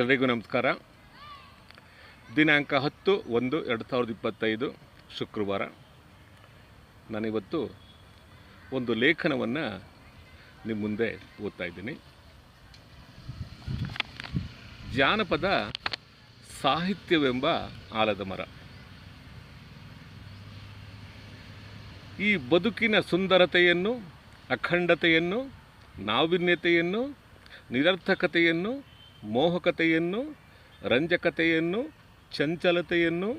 ಎಲ್ರಿಗೂ ನಮಸ್ಕಾರ. ದಿನಾಂಕ ಹತ್ತು ಒಂದು ಎರಡು ಸಾವಿರದ ಇಪ್ಪತ್ತೈದು ಶುಕ್ರವಾರ. ನಾನಿವತ್ತು ಒಂದು ಲೇಖನವನ್ನು ನಿಮ್ಮ ಮುಂದೆ ಓದ್ತಾ ಇದ್ದೀನಿ. ಜಾನಪದ ಸಾಹಿತ್ಯವೆಂಬ ಆಲದ ಮರ. ಈ ಬದುಕಿನ ಸುಂದರತೆಯನ್ನು, ಅಖಂಡತೆಯನ್ನು, ನಾವಿನ್ಯತೆಯನ್ನು, ನಿರರ್ಥಕತೆಯನ್ನು ಮೋಹಕತೆಯನ್ನು, ರಂಜಕತೆಯನ್ನು, ಚಂಚಲತೆಯನ್ನು,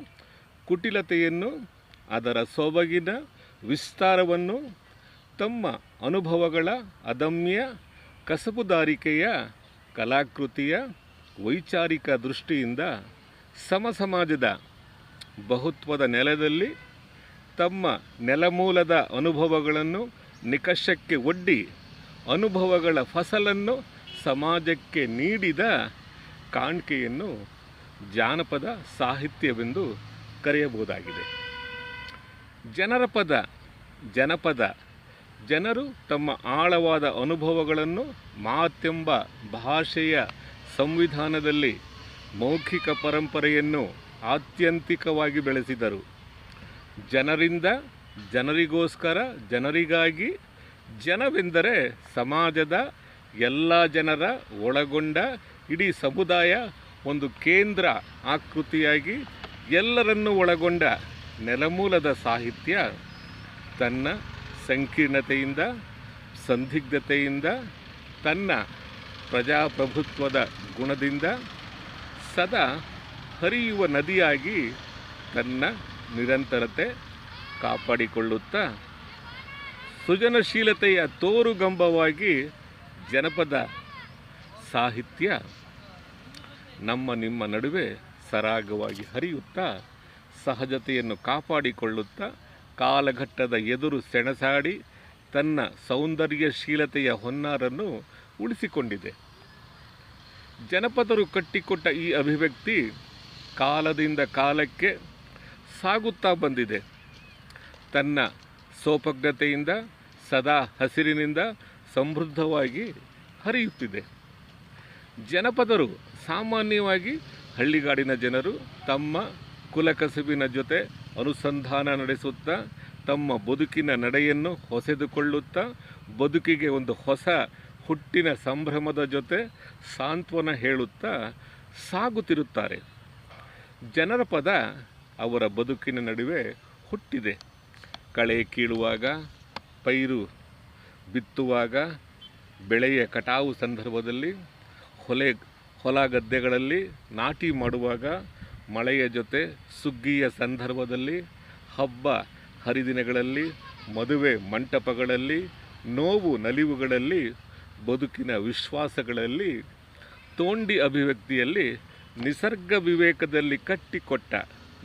ಕುಟಿಲತೆಯನ್ನು, ಅದರ ಸೊಬಗಿನ ವಿಸ್ತಾರವನ್ನು, ತಮ್ಮ ಅನುಭವಗಳ ಅದಮ್ಯ ಕಸಬುದಾರಿಕೆಯ ಕಲಾಕೃತಿಯ ವೈಚಾರಿಕ ದೃಷ್ಟಿಯಿಂದ ಸಮಸಮಾಜದ ಬಹುತ್ವದ ನೆಲದಲ್ಲಿ ತಮ್ಮ ನೆಲಮೂಲದ ಅನುಭವಗಳನ್ನು ನಿಕಷಕ್ಕೆ ಒಡ್ಡಿ ಅನುಭವಗಳ ಫಸಲನ್ನು ಸಮಾಜಕ್ಕೆ ನೀಡಿದ ಕಾಣಿಕೆಯನ್ನು ಜಾನಪದ ಸಾಹಿತ್ಯವೆಂದು ಕರೆಯಬಹುದಾಗಿದೆ. ಜನರ ಪದ, ಜನಪದ, ಜನರು ತಮ್ಮ ಆಳವಾದ ಅನುಭವಗಳನ್ನು ಮಾತೆಂಬ ಭಾಷೆಯ ಸಂವಿಧಾನದಲ್ಲಿ ಮೌಖಿಕ ಪರಂಪರೆಯನ್ನು ಆತ್ಯಂತಿಕವಾಗಿ ಬೆಳೆಸಿದರು. ಜನರಿಂದ ಜನರಿಗೋಸ್ಕರ ಜನರಿಗಾಗಿ ಜನವೆಂದರೆ ಸಮಾಜದ ಎಲ್ಲ ಜನರ ಒಳಗೊಂಡ ಇಡೀ ಸಮುದಾಯ ಒಂದು ಕೇಂದ್ರ ಆಕೃತಿಯಾಗಿ ಎಲ್ಲರನ್ನು ಒಳಗೊಂಡ ನೆಲಮೂಲದ ಸಾಹಿತ್ಯ ತನ್ನ ಸಂಕೀರ್ಣತೆಯಿಂದ, ಸಂದಿಗ್ಧತೆಯಿಂದ, ತನ್ನ ಪ್ರಜಾಪ್ರಭುತ್ವದ ಗುಣದಿಂದ ಸದಾ ಹರಿಯುವ ನದಿಯಾಗಿ ತನ್ನ ನಿರಂತರತೆ ಕಾಪಾಡಿಕೊಳ್ಳುತ್ತಾ, ಸೃಜನಶೀಲತೆಯ ತೋರುಗಂಬವಾಗಿ ಜನಪದ ಸಾಹಿತ್ಯ ನಮ್ಮ ನಿಮ್ಮ ನಡುವೆ ಸರಾಗವಾಗಿ ಹರಿಯುತ್ತಾ, ಸಹಜತೆಯನ್ನು ಕಾಪಾಡಿಕೊಳ್ಳುತ್ತಾ, ಕಾಲಘಟ್ಟದ ಎದುರು ಸೆಣಸಾಡಿ, ತನ್ನ ಸೌಂದರ್ಯಶೀಲತೆಯ ಹೊನ್ನಾರನ್ನು ಉಳಿಸಿಕೊಂಡಿದೆ. ಜನಪದರು ಕಟ್ಟಿಕೊಟ್ಟ ಈ ಅಭಿವ್ಯಕ್ತಿ ಕಾಲದಿಂದ ಕಾಲಕ್ಕೆ ಸಾಗುತ್ತಾ ಬಂದಿದೆ. ತನ್ನ ಸೋಪಗ್ನತೆಯಿಂದ ಸದಾ ಹಸಿರಿನಿಂದ ಸಮೃದ್ಧವಾಗಿ ಹರಿಯುತ್ತಿದೆ. ಜನಪದರು ಸಾಮಾನ್ಯವಾಗಿ ಹಳ್ಳಿಗಾಡಿನ ಜನರು ತಮ್ಮ ಕುಲಕಸುಬಿನ ಜೊತೆ ಅನುಸಂಧಾನ ನಡೆಸುತ್ತಾ, ತಮ್ಮ ಬದುಕಿನ ನಡೆಯನ್ನು ಹೊಸೆದುಕೊಳ್ಳುತ್ತಾ, ಬದುಕಿಗೆ ಒಂದು ಹೊಸ ಹುಟ್ಟಿನ ಸಂಭ್ರಮದ ಜೊತೆ ಸಾಂತ್ವನ ಹೇಳುತ್ತಾ ಸಾಗುತ್ತಿರುತ್ತಾರೆ. ಜನರ ಪದ ಅವರ ಬದುಕಿನ ನಡುವೆ ಹುಟ್ಟಿದೆ. ಕಳೆ ಕೀಳುವಾಗ, ಪೈರು ಬಿತ್ತುವಾಗ ಬೆಳೆಯ ಕಟಾವು ಸಂದರ್ಭದಲ್ಲಿ ಹೊಲೆ, ಹೊಲ ಗದ್ದೆಗಳಲ್ಲಿ ನಾಟಿ ಮಾಡುವಾಗ ಮಳೆಯ ಜೊತೆ ಸುಗ್ಗಿಯ ಸಂದರ್ಭದಲ್ಲಿ ಹಬ್ಬ ಹರಿದಿನಗಳಲ್ಲಿ, ಮದುವೆ ಮಂಟಪಗಳಲ್ಲಿ, ನೋವು ನಲಿವುಗಳಲ್ಲಿ, ಬದುಕಿನ ವಿಶ್ವಾಸಗಳಲ್ಲಿ, ತೋಂಡಿ ಅಭಿವ್ಯಕ್ತಿಯಲ್ಲಿ ನಿಸರ್ಗ ವಿವೇಕದಲ್ಲಿ ಕಟ್ಟಿಕೊಟ್ಟ,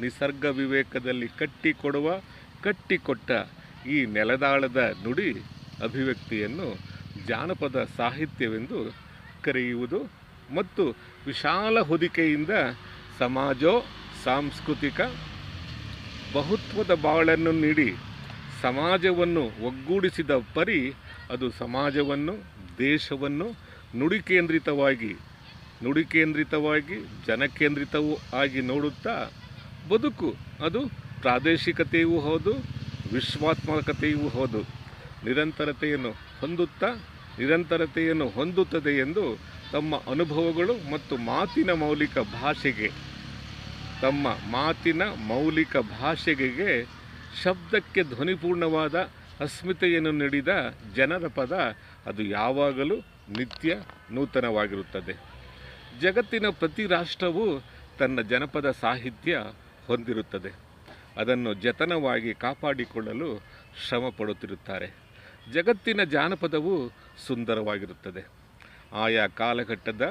ನಿಸರ್ಗ ವಿವೇಕದಲ್ಲಿ ಕಟ್ಟಿಕೊಡುವ, ಕಟ್ಟಿಕೊಟ್ಟ ಈ ನೆಲದಾಳದ ನುಡಿ ಅಭಿವ್ಯಕ್ತಿಯನ್ನು ಜಾನಪದ ಸಾಹಿತ್ಯವೆಂದು ಕರೆಯುವುದು ಮತ್ತು ವಿಶಾಲ ಹೊದಿಕೆಯಿಂದ ಸಮಾಜೋ ಸಾಂಸ್ಕೃತಿಕ ಬಹುತ್ವದ ಬಾಳನ್ನು ನೀಡಿ ಸಮಾಜವನ್ನು ಒಗ್ಗೂಡಿಸಿದ ಪರಿ ಅದು ಸಮಾಜವನ್ನು, ದೇಶವನ್ನು ನುಡಿಕೇಂದ್ರಿತವಾಗಿ ನುಡಿಕೇಂದ್ರಿತವಾಗಿ, ಜನಕೇಂದ್ರಿತವೂ ಆಗಿ ನೋಡುತ್ತಾ ಬದುಕು. ಅದು ಪ್ರಾದೇಶಿಕತೆಯೂ ಹೌದು, ವಿಶ್ವಾತ್ಮಕತೆಯೂ ಹೌದು. ನಿರಂತರತೆಯನ್ನು ಹೊಂದುತ್ತಾ ನಿರಂತರತೆಯನ್ನು ಹೊಂದುತ್ತದೆ ಎಂದು ತಮ್ಮ ಅನುಭವಗಳು ಮತ್ತು ಮಾತಿನ ಮೌಲಿಕ ಭಾಷೆಗೆ, ತಮ್ಮ ಮಾತಿನ ಮೌಲಿಕ ಭಾಷೆಗೆ ಶಬ್ದಕ್ಕೆ ಧ್ವನಿಪೂರ್ಣವಾದ ಅಸ್ಮಿತೆಯನ್ನು ನೀಡಿದ ಜನರ ಪದ ಅದು ಯಾವಾಗಲೂ ನಿತ್ಯ ನೂತನವಾಗಿರುತ್ತದೆ. ಜಗತ್ತಿನ ಪ್ರತಿ ರಾಷ್ಟ್ರವು ತನ್ನ ಜನಪದ ಸಾಹಿತ್ಯ ಹೊಂದಿರುತ್ತದೆ. ಅದನ್ನು ಜತನವಾಗಿ ಕಾಪಾಡಿಕೊಳ್ಳಲು ಶ್ರಮ ಪಡುತ್ತಿರುತ್ತಾರೆ ಜಗತ್ತಿನ ಜಾನಪದವು ಸುಂದರವಾಗಿರುತ್ತದೆ. ಆಯಾ ಕಾಲಘಟ್ಟದ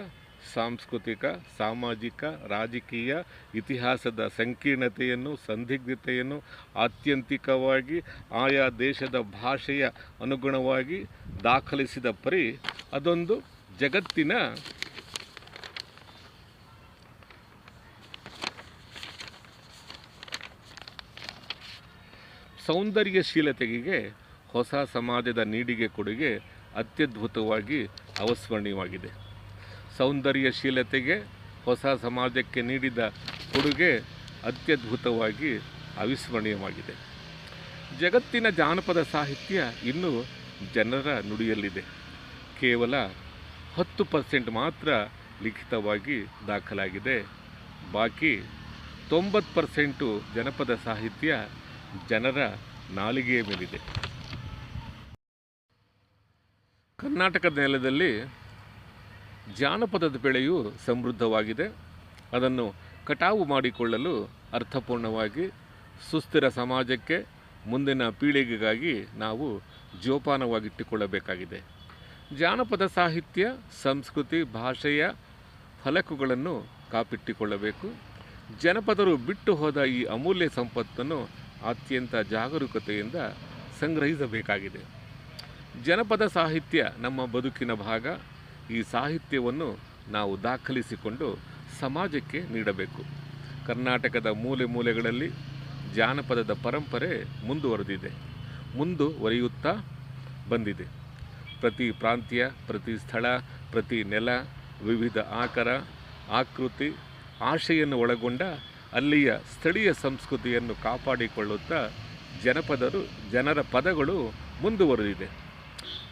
ಸಾಂಸ್ಕೃತಿಕ, ಸಾಮಾಜಿಕ, ರಾಜಕೀಯ ಇತಿಹಾಸದ ಸಂಕೀರ್ಣತೆಯನ್ನು, ಸಂದಿಗ್ಧತೆಯನ್ನು ಆತ್ಯಂತಿಕವಾಗಿ ಆಯಾ ದೇಶದ ಭಾಷೆಯ ಅನುಗುಣವಾಗಿ ದಾಖಲಿಸಿದ ಪರಿ ಅದೊಂದು ಜಗತ್ತಿನ ಸೌಂದರ್ಯಶೀಲತೆಗೆ ಹೊಸ ಸಮಾಜದ ನೀಡಿಗೆ ಕೊಡುಗೆ ಅತ್ಯದ್ಭುತವಾಗಿ ಅವಸ್ಮರಣೀಯವಾಗಿದೆ. ಸೌಂದರ್ಯಶೀಲತೆಗೆ ಹೊಸ ಸಮಾಜಕ್ಕೆ ನೀಡಿದ ಕೊಡುಗೆ ಅತ್ಯದ್ಭುತವಾಗಿ ಅವಿಸ್ಮರಣೀಯವಾಗಿದೆ. ಜಗತ್ತಿನ ಜಾನಪದ ಸಾಹಿತ್ಯ ಇನ್ನೂ ಜನರ ನುಡಿಯಲ್ಲಿದೆ. ಕೇವಲ ಹತ್ತು ಪರ್ಸೆಂಟ್ ಮಾತ್ರ ಲಿಖಿತವಾಗಿ ದಾಖಲಾಗಿದೆ. ಬಾಕಿ ತೊಂಬತ್ತು ಪರ್ಸೆಂಟು ಜನಪದ ಸಾಹಿತ್ಯ ಜನರ ನಾಲಿಗೆಯ ಮೇಲಿದೆ. ಕರ್ನಾಟಕದ ನೆಲದಲ್ಲಿ ಜಾನಪದದ ಬೆಳೆಯು ಸಮೃದ್ಧವಾಗಿದೆ. ಅದನ್ನು ಕಟಾವು ಮಾಡಿಕೊಳ್ಳಲು ಅರ್ಥಪೂರ್ಣವಾಗಿ ಸುಸ್ಥಿರ ಸಮಾಜಕ್ಕೆ ಮುಂದಿನ ಪೀಳಿಗೆಗಾಗಿ ನಾವು ಜೋಪಾನವಾಗಿಟ್ಟುಕೊಳ್ಳಬೇಕಾಗಿದೆ. ಜಾನಪದ ಸಾಹಿತ್ಯ, ಸಂಸ್ಕೃತಿ, ಭಾಷೆಯ ಫಲಕುಗಳನ್ನು ಕಾಪಿಟ್ಟುಕೊಳ್ಳಬೇಕು. ಜನಪದರು ಬಿಟ್ಟು ಹೋದ ಈ ಅಮೂಲ್ಯ ಸಂಪತ್ತನ್ನು ಅತ್ಯಂತ ಜಾಗರೂಕತೆಯಿಂದ ಸಂಗ್ರಹಿಸಬೇಕಾಗಿದೆ. ಜನಪದ ಸಾಹಿತ್ಯ ನಮ್ಮ ಬದುಕಿನ ಭಾಗ. ಈ ಸಾಹಿತ್ಯವನ್ನು ನಾವು ದಾಖಲಿಸಿಕೊಂಡು ಸಮಾಜಕ್ಕೆ ನೀಡಬೇಕು. ಕರ್ನಾಟಕದ ಮೂಲೆ ಮೂಲೆಗಳಲ್ಲಿ ಜಾನಪದದ ಪರಂಪರೆ ಮುಂದುವರೆದಿದೆ. ಮುಂದುವರಿಯುತ್ತಾ ಬಂದಿದೆ. ಪ್ರತಿ ಪ್ರಾಂತ್ಯ, ಪ್ರತಿ ಸ್ಥಳ, ಪ್ರತಿ ನೆಲ, ವಿವಿಧ ಆಕಾರ, ಆಕೃತಿ, ಆಶೆಯನ್ನು ಒಳಗೊಂಡ ಅಲ್ಲಿಯ ಸ್ಥಳೀಯ ಸಂಸ್ಕೃತಿಯನ್ನು ಕಾಪಾಡಿಕೊಳ್ಳುತ್ತಾ ಜನಪದರು, ಜನರ ಪದಗಳು ಮುಂದುವರೆದಿದೆ.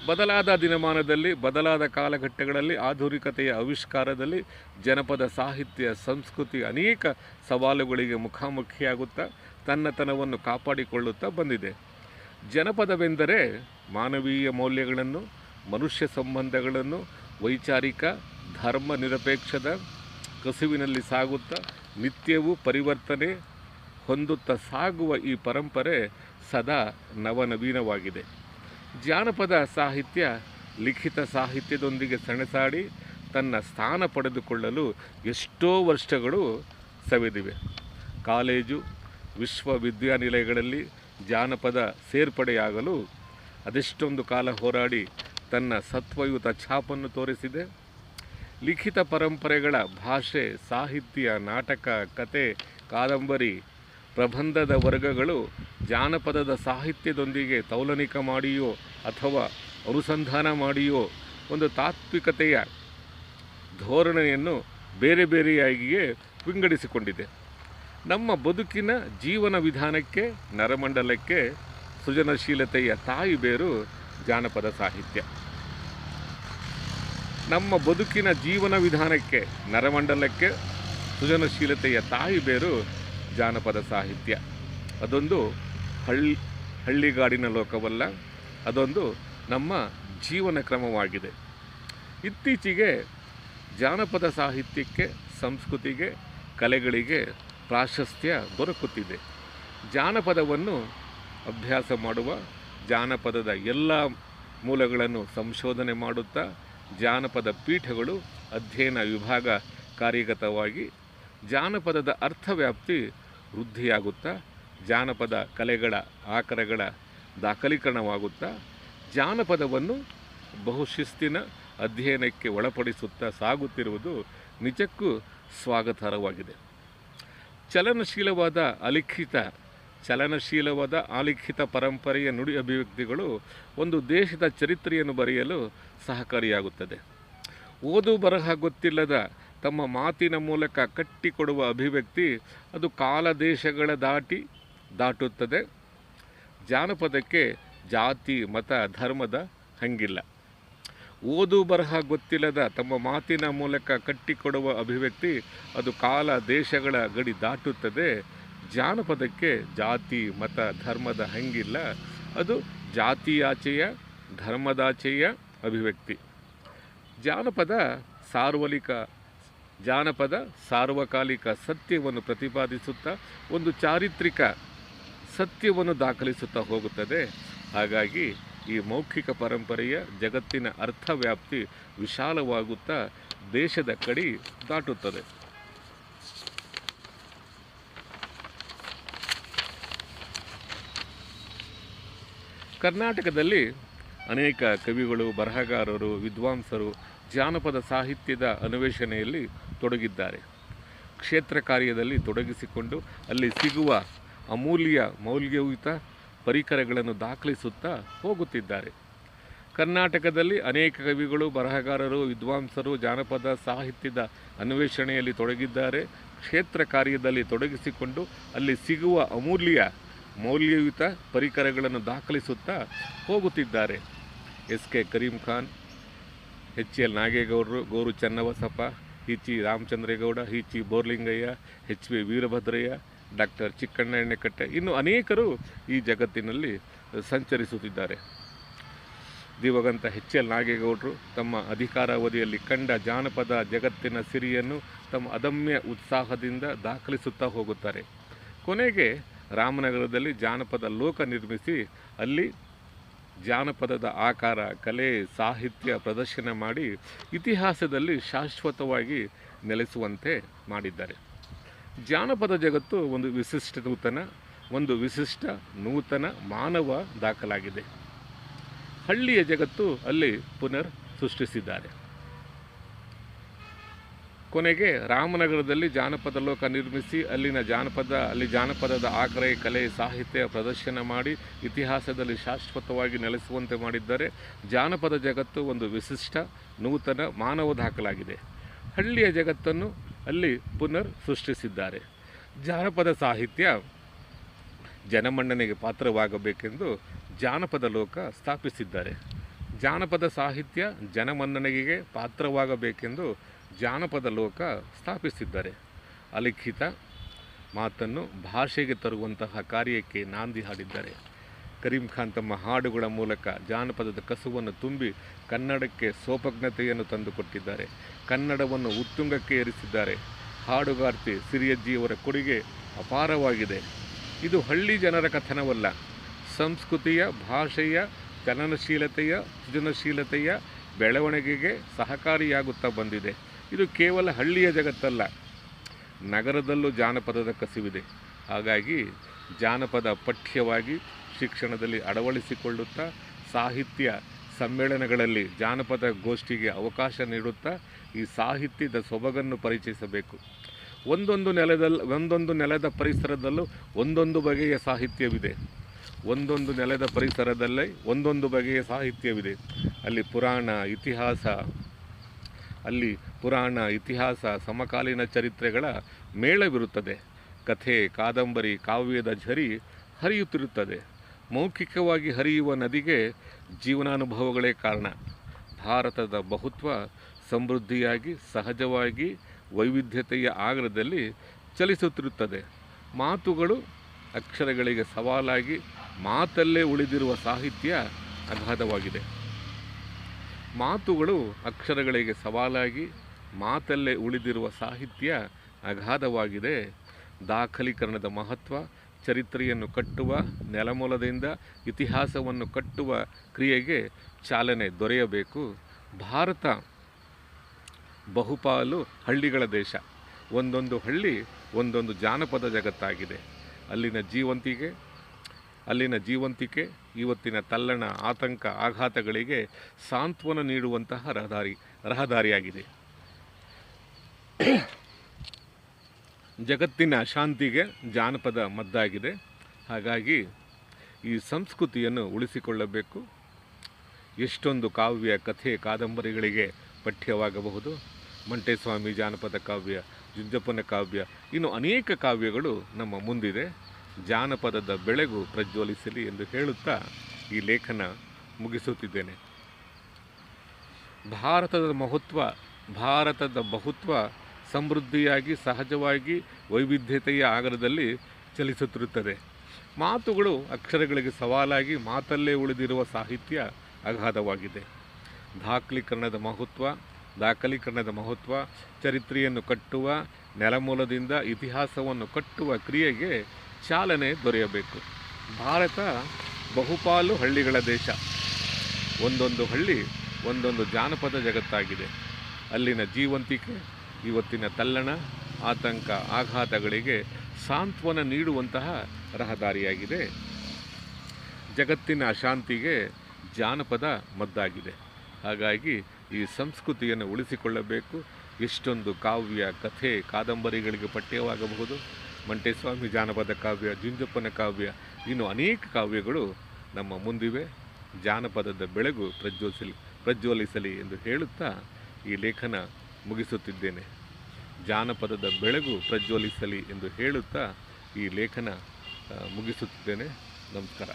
ಬದಲಾದ ದಿನಮಾನದಲ್ಲಿ, ಬದಲಾದ ಕಾಲಘಟ್ಟಗಳಲ್ಲಿ, ಆಧುನಿಕತೆಯ ಆವಿಷ್ಕಾರದಲ್ಲಿ ಜನಪದ ಸಾಹಿತ್ಯ, ಸಂಸ್ಕೃತಿ ಅನೇಕ ಸವಾಲುಗಳಿಗೆ ಮುಖಾಮುಖಿಯಾಗುತ್ತಾ, ತನ್ನತನವನ್ನು ಕಾಪಾಡಿಕೊಳ್ಳುತ್ತಾ ಬಂದಿದೆ. ಜನಪದವೆಂದರೆ ಮಾನವೀಯ ಮೌಲ್ಯಗಳನ್ನು, ಮನುಷ್ಯ ಸಂಬಂಧಗಳನ್ನು, ವೈಚಾರಿಕ, ಧರ್ಮ ನಿರಪೇಕ್ಷದ, ಕಸುವಿನಲ್ಲಿ ಸಾಗುತ್ತಾ, ನಿತ್ಯವೂ ಪರಿವರ್ತನೆ ಹೊಂದುತ್ತಾ ಸಾಗುವ ಈ ಪರಂಪರೆ ಸದಾ ನವನವೀನವಾಗಿದೆ. ಜಾನಪದ ಸಾಹಿತ್ಯ ಲಿಖಿತ ಸಾಹಿತ್ಯದೊಂದಿಗೆ ಸೆಣಸಾಡಿ ತನ್ನ ಸ್ಥಾನ ಪಡೆದುಕೊಳ್ಳಲು ಎಷ್ಟೋ ವರ್ಷಗಳು ಸವೆದಿವೆ. ಕಾಲೇಜು, ವಿಶ್ವವಿದ್ಯಾನಿಲಯಗಳಲ್ಲಿ ಜಾನಪದ ಸೇರ್ಪಡೆಯಾಗಲು ಅದೆಷ್ಟೊಂದು ಕಾಲ ಹೋರಾಡಿ ತನ್ನ ಸತ್ವಯುತ ಛಾಪನ್ನು ತೋರಿಸಿದೆ. ಲಿಖಿತ ಪರಂಪರೆಗಳ ಭಾಷೆ, ಸಾಹಿತ್ಯ, ನಾಟಕ, ಕತೆ, ಕಾದಂಬರಿ ಪ್ರಬಂಧದ ವರ್ಗಗಳು ಜಾನಪದದ ಸಾಹಿತ್ಯದೊಂದಿಗೆ ತೌಲನಿಕ ಮಾಡಿಯೋ ಅಥವಾ ಅನುಸಂಧಾನ ಮಾಡಿಯೋ ಒಂದು ತಾತ್ವಿಕತೆಯ ಧೋರಣೆಯನ್ನು ಬೇರೆ ಬೇರೆಯಾಗಿಯೇ ವಿಂಗಡಿಸಿಕೊಂಡಿದೆ. ನಮ್ಮ ಬದುಕಿನ ಜೀವನ ವಿಧಾನಕ್ಕೆ, ನರಮಂಡಲಕ್ಕೆ ಸೃಜನಶೀಲತೆಯ ತಾಯಿ ಬೇರು ಜಾನಪದ ಸಾಹಿತ್ಯ. ನಮ್ಮ ಬದುಕಿನ ಜೀವನ ವಿಧಾನಕ್ಕೆ, ನರಮಂಡಲಕ್ಕೆ ಸೃಜನಶೀಲತೆಯ ತಾಯಿ ಬೇರು ಜಾನಪದ ಸಾಹಿತ್ಯ. ಅದೊಂದು ಹಳ್ಳಿ ಹಳ್ಳಿಗಾಡಿನ ಲೋಕವಲ್ಲ, ಅದೊಂದು ನಮ್ಮ ಜೀವನ ಕ್ರಮವಾಗಿದೆ. ಇತ್ತೀಚೆಗೆ ಜಾನಪದ ಸಾಹಿತ್ಯಕ್ಕೆ, ಸಂಸ್ಕೃತಿಗೆ, ಕಲೆಗಳಿಗೆ ಪ್ರಾಶಸ್ತ್ಯ ದೊರಕುತ್ತಿದೆ. ಜಾನಪದವನ್ನು ಅಭ್ಯಾಸ ಮಾಡುವ, ಜಾನಪದದ ಎಲ್ಲ ಮೂಲಗಳನ್ನು ಸಂಶೋಧನೆ ಮಾಡುತ್ತಾ, ಜಾನಪದ ಪೀಠಗಳು ಅಧ್ಯಯನ ವಿಭಾಗ ಕಾರ್ಯಗತವಾಗಿ, ಜಾನಪದದ ಅರ್ಥವ್ಯಾಪ್ತಿ ವೃದ್ಧಿಯಾಗುತ್ತಾ, ಜಾನಪದ ಕಲೆಗಳ ಆಕರಗಳ ದಾಖಲೀಕರಣವಾಗುತ್ತಾ, ಜಾನಪದವನ್ನು ಬಹುಶಿಸ್ತಿನ ಅಧ್ಯಯನಕ್ಕೆ ಒಳಪಡಿಸುತ್ತಾ ಸಾಗುತ್ತಿರುವುದು ನಿಜಕ್ಕೂ ಸ್ವಾಗತಾರ್ಹವಾಗಿದೆ. ಚಲನಶೀಲವಾದ ಅಲಿಖಿತ ಚಲನಶೀಲವಾದ ಅಲಿಖಿತ ಪರಂಪರೆಯ ನುಡಿ ಅಭಿವ್ಯಕ್ತಿಗಳು ಒಂದು ದೇಶದ ಚರಿತ್ರೆಯನ್ನು ಬರೆಯಲು ಸಹಕಾರಿಯಾಗುತ್ತದೆ. ಓದು ಬರಹ ಗೊತ್ತಿಲ್ಲದ ತಮ್ಮ ಮಾತಿನ ಮೂಲಕ ಕಟ್ಟಿಕೊಡುವ ಅಭಿವ್ಯಕ್ತಿ ಅದು ಕಾಲ ದೇಶಗಳ ದಾಟಿ ದಾಟುತ್ತದೆ. ಜಾನಪದಕ್ಕೆ ಜಾತಿ, ಮತ, ಧರ್ಮದ ಹಂಗಿಲ್ಲ. ಓದು ಬರಹ ಗೊತ್ತಿಲ್ಲದ ತಮ್ಮ ಮಾತಿನ ಮೂಲಕ ಕಟ್ಟಿಕೊಡುವ ಅಭಿವ್ಯಕ್ತಿ ಅದು ಕಾಲ ದೇಶಗಳ ಗಡಿ ದಾಟುತ್ತದೆ. ಜಾನಪದಕ್ಕೆ ಜಾತಿ, ಮತ, ಧರ್ಮದ ಹಂಗಿಲ್ಲ. ಅದು ಜಾತಿಯಾಚೆಯ, ಧರ್ಮದಾಚೆಯ ಅಭಿವ್ಯಕ್ತಿ. ಜಾನಪದ ಸಾರ್ವಲಿಕ ಜಾನಪದ ಸಾರ್ವಕಾಲಿಕ ಸತ್ಯವನ್ನು ಪ್ರತಿಪಾದಿಸುತ್ತಾ ಒಂದು ಚಾರಿತ್ರಿಕ ಸತ್ಯವನ್ನು ದಾಖಲಿಸುತ್ತಾ ಹೋಗುತ್ತದೆ. ಹಾಗಾಗಿ ಈ ಮೌಖಿಕ ಪರಂಪರೆಯ ಜಗತ್ತಿನ ಅರ್ಥವ್ಯಾಪ್ತಿ ವಿಶಾಲವಾಗುತ್ತಾ ದೇಶದ ಕಡಿ ದಾಟುತ್ತದೆ. ಕರ್ನಾಟಕದಲ್ಲಿ ಅನೇಕ ಕವಿಗಳು, ಬರಹಗಾರರು, ವಿದ್ವಾಂಸರು ಜಾನಪದ ಸಾಹಿತ್ಯದ ಅನ್ವೇಷಣೆಯಲ್ಲಿ ತೊಡಗಿದ್ದಾರೆ. ಕ್ಷೇತ್ರ ಕಾರ್ಯದಲ್ಲಿ ತೊಡಗಿಸಿಕೊಂಡು ಅಲ್ಲಿ ಸಿಗುವ ಅಮೂಲ್ಯ ಮೌಲ್ಯಯುತ ಪರಿಕರಗಳನ್ನು ದಾಖಲಿಸುತ್ತಾ ಹೋಗುತ್ತಿದ್ದಾರೆ. ಕರ್ನಾಟಕದಲ್ಲಿ ಅನೇಕ ಕವಿಗಳು, ಬರಹಗಾರರು, ವಿದ್ವಾಂಸರು, ಜಾನಪದ ಸಾಹಿತ್ಯದ ಅನ್ವೇಷಣೆಯಲ್ಲಿ ತೊಡಗಿದ್ದಾರೆ. ಕ್ಷೇತ್ರ ಕಾರ್ಯದಲ್ಲಿ ತೊಡಗಿಸಿಕೊಂಡು ಅಲ್ಲಿ ಸಿಗುವ ಅಮೂಲ್ಯ ಮೌಲ್ಯಯುತ ಪರಿಕರಗಳನ್ನು ದಾಖಲಿಸುತ್ತಾ ಹೋಗುತ್ತಿದ್ದಾರೆ. S K Karim Khan, H L ನಾಗೇಗೌಡರು, Goru Channabasappa ಹಿಚಿ Ramachandregowda, ಹಿಚಿ Borlingaiah, H V Veerabhadraiah, doctor Chikkanna Ennekatte, ಇನ್ನು ಅನೇಕರು ಈ ಜಗತ್ತಿನಲ್ಲಿ ಸಂಚರಿಸುತ್ತಿದ್ದಾರೆ. ದಿವಗಂತ ಹೆಚ್ ಎಲ್ ನಾಗೇಗೌಡರು ತಮ್ಮ ಅಧಿಕಾರಾವಧಿಯಲ್ಲಿ ಕಂಡ ಜಾನಪದ ಜಗತ್ತಿನ ಸಿರಿಯನ್ನು ತಮ್ಮ ಅದಮ್ಯ ಉತ್ಸಾಹದಿಂದ ದಾಖಲಿಸುತ್ತಾ ಹೋಗುತ್ತಾರೆ. ಕೊನೆಗೆ ರಾಮನಗರದಲ್ಲಿ ಜಾನಪದ ಲೋಕ ನಿರ್ಮಿಸಿ ಅಲ್ಲಿ ಜಾನಪದದ ಆಕಾರ, ಕಲೆ, ಸಾಹಿತ್ಯ ಪ್ರದರ್ಶನ ಮಾಡಿ ಇತಿಹಾಸದಲ್ಲಿ ಶಾಶ್ವತವಾಗಿ ನೆಲೆಸುವಂತೆ ಮಾಡಿದ್ದಾರೆ. ಜಾನಪದ ಜಗತ್ತು ಒಂದು ವಿಶಿಷ್ಟ ನೂತನ, ಒಂದು ವಿಶಿಷ್ಟ ನೂತನ ಮಾನವ ದಾಖಲಾಗಿದೆ. ಹಳ್ಳಿಯ ಜಗತ್ತು ಅಲ್ಲಿ ಪುನರ್ ಸೃಷ್ಟಿಸಿದ್ದಾರೆ. ಕೊನೆಗೆ ರಾಮನಗರದಲ್ಲಿ ಜಾನಪದ ಲೋಕ ನಿರ್ಮಿಸಿ, ಅಲ್ಲಿನ ಜಾನಪದ, ಅಲ್ಲಿ ಜಾನಪದದ ಆಕರೆ ಕಲೆ, ಸಾಹಿತ್ಯ ಪ್ರದರ್ಶನ ಮಾಡಿ, ಇತಿಹಾಸದಲ್ಲಿ ಶಾಶ್ವತವಾಗಿ ನೆಲೆಸುವಂತೆ ಮಾಡಿದ್ದಾರೆ ಜಾನಪದ ಜಗತ್ತು ಒಂದು ವಿಶಿಷ್ಟ, ನೂತನ ಮಾನವ ದಾಖಲಾಗಿದೆ. ಹಳ್ಳಿಯ ಜಗತ್ತನ್ನು ಅಲ್ಲಿ ಪುನರ್ ಸೃಷ್ಟಿಸಿದ್ದಾರೆ. ಜಾನಪದ ಸಾಹಿತ್ಯ ಜನಮನ್ನಣೆಗೆ ಪಾತ್ರವಾಗಬೇಕೆಂದು ಜಾನಪದ ಲೋಕ ಸ್ಥಾಪಿಸಿದ್ದಾರೆ. ಜಾನಪದ ಸಾಹಿತ್ಯ ಜನಮನ್ನಣೆಗೆ ಪಾತ್ರವಾಗಬೇಕೆಂದು ಜಾನಪದ ಲೋಕ ಸ್ಥಾಪಿಸಿದ್ದಾರೆ. ಅಲಿಖಿತ ಮಾತನ್ನು ಭಾಷೆಗೆ ತರುವಂತಹ ಕಾರ್ಯಕ್ಕೆ ನಾಂದಿ ಹಾಡಿದ್ದಾರೆ. ಕರೀಂ ಖಾನ್ ತಮ್ಮ ಹಾಡುಗಳ ಮೂಲಕ ಜಾನಪದದ ಕಸುವನ್ನು ತುಂಬಿ ಕನ್ನಡಕ್ಕೆ ಸೋಪಜ್ಞತೆಯನ್ನು ತಂದುಕೊಟ್ಟಿದ್ದಾರೆ. ಕನ್ನಡವನ್ನು ಉತ್ತುಂಗಕ್ಕೆ ಏರಿಸಿದ್ದಾರೆ. ಹಾಡುಗಾರ್ತಿ ಸಿರಿಯಜ್ಜಿಯವರ ಕೊಡುಗೆ ಅಪಾರವಾಗಿದೆ. ಇದು ಹಳ್ಳಿ ಜನರ ಕಥನವಲ್ಲ. ಸಂಸ್ಕೃತಿಯ, ಭಾಷೆಯ, ಚಲನಶೀಲತೆಯ, ಸೃಜನಶೀಲತೆಯ ಬೆಳವಣಿಗೆಗೆ ಸಹಕಾರಿಯಾಗುತ್ತಾ ಬಂದಿದೆ. ಇದು ಕೇವಲ ಹಳ್ಳಿಯ ಜಗತ್ತಲ್ಲ, ನಗರದಲ್ಲೂ ಜಾನಪದದ ಕಸಿವಿದೆ. ಹಾಗಾಗಿ ಜಾನಪದ ಪಠ್ಯವಾಗಿ ಶಿಕ್ಷಣದಲ್ಲಿ ಅಳವಡಿಸಿಕೊಳ್ಳುತ್ತಾ, ಸಾಹಿತ್ಯ ಸಮ್ಮೇಳನಗಳಲ್ಲಿ ಜಾನಪದ ಗೋಷ್ಠಿಗೆ ಅವಕಾಶ ನೀಡುತ್ತಾ ಈ ಸಾಹಿತ್ಯದ ಸೊಬಗನ್ನು ಪರಿಚಯಿಸಬೇಕು. ಒಂದೊಂದು ನೆಲದಲ್ಲಿ ಒಂದೊಂದು ನೆಲದ ಪರಿಸರದಲ್ಲೂ ಒಂದೊಂದು ಬಗೆಯ ಸಾಹಿತ್ಯವಿದೆ. ಒಂದೊಂದು ನೆಲದ ಪರಿಸರದಲ್ಲೇ ಒಂದೊಂದು ಬಗೆಯ ಸಾಹಿತ್ಯವಿದೆ. ಅಲ್ಲಿ ಪುರಾಣ, ಇತಿಹಾಸ ಅಲ್ಲಿ ಪುರಾಣ, ಇತಿಹಾಸ, ಸಮಕಾಲೀನ ಚರಿತ್ರೆಗಳ ಮೇಳವಿರುತ್ತದೆ. ಕಥೆ, ಕಾದಂಬರಿ, ಕಾವ್ಯದ ಝರಿ ಹರಿಯುತ್ತಿರುತ್ತದೆ. ಮೌಖಿಕವಾಗಿ ಹರಿಯುವ ನದಿಗೆ ಜೀವನಾನುಭವಗಳೇ ಕಾರಣ. ಭಾರತದ ಬಹುತ್ವ ಸಮೃದ್ಧಿಯಾಗಿ, ಸಹಜವಾಗಿ ವೈವಿಧ್ಯತೆಯ ಆಗ್ರದಲ್ಲಿ ಚಲಿಸುತ್ತಿರುತ್ತದೆ. ಮಾತುಗಳು ಅಕ್ಷರಗಳಿಗೆ ಸವಾಲಾಗಿ ಮಾತಲ್ಲೇ ಉಳಿದಿರುವ ಸಾಹಿತ್ಯ ಅಗಾಧವಾಗಿದೆ. ಮಾತುಗಳು ಅಕ್ಷರಗಳಿಗೆ ಸವಾಲಾಗಿ, ಮಾತಲ್ಲೇ ಉಳಿದಿರುವ ಸಾಹಿತ್ಯ ಅಗಾಧವಾಗಿದೆ. ದಾಖಲೀಕರಣದ ಮಹತ್ವ, ಚರಿತ್ರೆಯನ್ನು ಕಟ್ಟುವ ನೆಲಮೂಲದಿಂದ ಇತಿಹಾಸವನ್ನು ಕಟ್ಟುವ ಕ್ರಿಯೆಗೆ ಚಾಲನೆ ದೊರೆಯಬೇಕು. ಭಾರತ ಬಹುಪಾಲು ಹಳ್ಳಿಗಳ ದೇಶ. ಒಂದೊಂದು ಹಳ್ಳಿ ಒಂದೊಂದು ಜಾನಪದ ಜಗತ್ತಾಗಿದೆ. ಅಲ್ಲಿನ ಜೀವಂತಿಗೆ ಅಲ್ಲಿನ ಜೀವಂತಿಕೆ, ಇವತ್ತಿನ ತಲ್ಲಣ, ಆತಂಕ, ಆಘಾತಗಳಿಗೆ ಸಾಂತ್ವನ ನೀಡುವಂತಹ ರಹದಾರಿ, ರಹದಾರಿಯಾಗಿದೆ. ಜಗತ್ತಿನ ಶಾಂತಿಗೆ ಜಾನಪದ ಮದ್ದಾಗಿದೆ. ಹಾಗಾಗಿ ಈ ಸಂಸ್ಕೃತಿಯನ್ನು ಉಳಿಸಿಕೊಳ್ಳಬೇಕು. ಎಷ್ಟೊಂದು ಕಾವ್ಯ, ಕಥೆ, ಕಾದಂಬರಿಗಳಿಗೆ ಪಠ್ಯವಾಗಬಹುದು. ಮಂಟೇಸ್ವಾಮಿ ಜಾನಪದ ಕಾವ್ಯ ಜುಂಜಪ್ಪನ ಕಾವ್ಯ, ಇನ್ನು ಅನೇಕ ಕಾವ್ಯಗಳು ನಮ್ಮ ಮುಂದಿದೆ. ಜಾನಪದದ ಬೆಳೆಗು ಪ್ರಜ್ವಲಿಸಲಿ ಎಂದು ಹೇಳುತ್ತಾ ಈ ಲೇಖನ ಮುಗಿಸುತ್ತಿದ್ದೇನೆ. ಭಾರತದ ಮಹತ್ವ, ಭಾರತದ ಬಹುತ್ವ ಸಮೃದ್ಧಿಯಾಗಿ, ಸಹಜವಾಗಿ ವೈವಿಧ್ಯತೆಯ ಆಗರದಲ್ಲಿ ಚಲಿಸುತ್ತಿರುತ್ತದೆ. ಮಾತುಗಳು ಅಕ್ಷರಗಳಿಗೆ ಸವಾಲಾಗಿ ಮಾತಲ್ಲೇ ಉಳಿದಿರುವ ಸಾಹಿತ್ಯ ಅಗಾಧವಾಗಿದೆ. ದಾಖಲೀಕರಣದ ಮಹತ್ವ ದಾಖಲೀಕರಣದ ಮಹತ್ವ, ಚರಿತ್ರೆಯನ್ನು ಕಟ್ಟುವ, ನೆಲಮೂಲದಿಂದ ಇತಿಹಾಸವನ್ನು ಕಟ್ಟುವ ಕ್ರಿಯೆಗೆ ಚಾಲನೆ ದೊರೆಯಬೇಕು. ಭಾರತ ಬಹುಪಾಲು ಹಳ್ಳಿಗಳ ದೇಶ. ಒಂದೊಂದು ಹಳ್ಳಿ ಒಂದೊಂದು ಜಾನಪದ ಜಗತ್ತಾಗಿದೆ. ಅಲ್ಲಿನ ಜೀವಂತಿಕೆ, ಇವತ್ತಿನ ತಲ್ಲಣ, ಆತಂಕ, ಆಘಾತಗಳಿಗೆ ಸಾಂತ್ವನ ನೀಡುವಂತಹ ರಹದಾರಿಯಾಗಿದೆ. ಜಗತ್ತಿನ ಅಶಾಂತಿಗೆ ಜಾನಪದ ಮದ್ದಾಗಿದೆ. ಹಾಗಾಗಿ ಈ ಸಂಸ್ಕೃತಿಯನ್ನು ಉಳಿಸಿಕೊಳ್ಳಬೇಕು. ಎಷ್ಟೊಂದು ಕಾವ್ಯ, ಕಥೆ, ಕಾದಂಬರಿಗಳಿಗೆ ಪಠ್ಯವಾಗಬಹುದು. ಮಂಟೇಸ್ವಾಮಿ ಜಾನಪದ ಕಾವ್ಯ, ಜುಂಜಪ್ಪನ ಕಾವ್ಯ, ಇನ್ನು ಅನೇಕ ಕಾವ್ಯಗಳು ನಮ್ಮ ಮುಂದಿವೆ. ಜಾನಪದದ ಬೆಳಗು ಪ್ರಜ್ವಲಿಸಲಿ ಪ್ರಜ್ವಲಿಸಲಿ ಎಂದು ಹೇಳುತ್ತಾ ಈ ಲೇಖನ ಮುಗಿಸುತ್ತಿದ್ದೇನೆ. ಜಾನಪದದ ಬೆಳಗು ಪ್ರಜ್ವಲಿಸಲಿ ಎಂದು ಹೇಳುತ್ತಾ ಈ ಲೇಖನ ಮುಗಿಸುತ್ತಿದ್ದೇನೆ. ನಮಸ್ಕಾರ.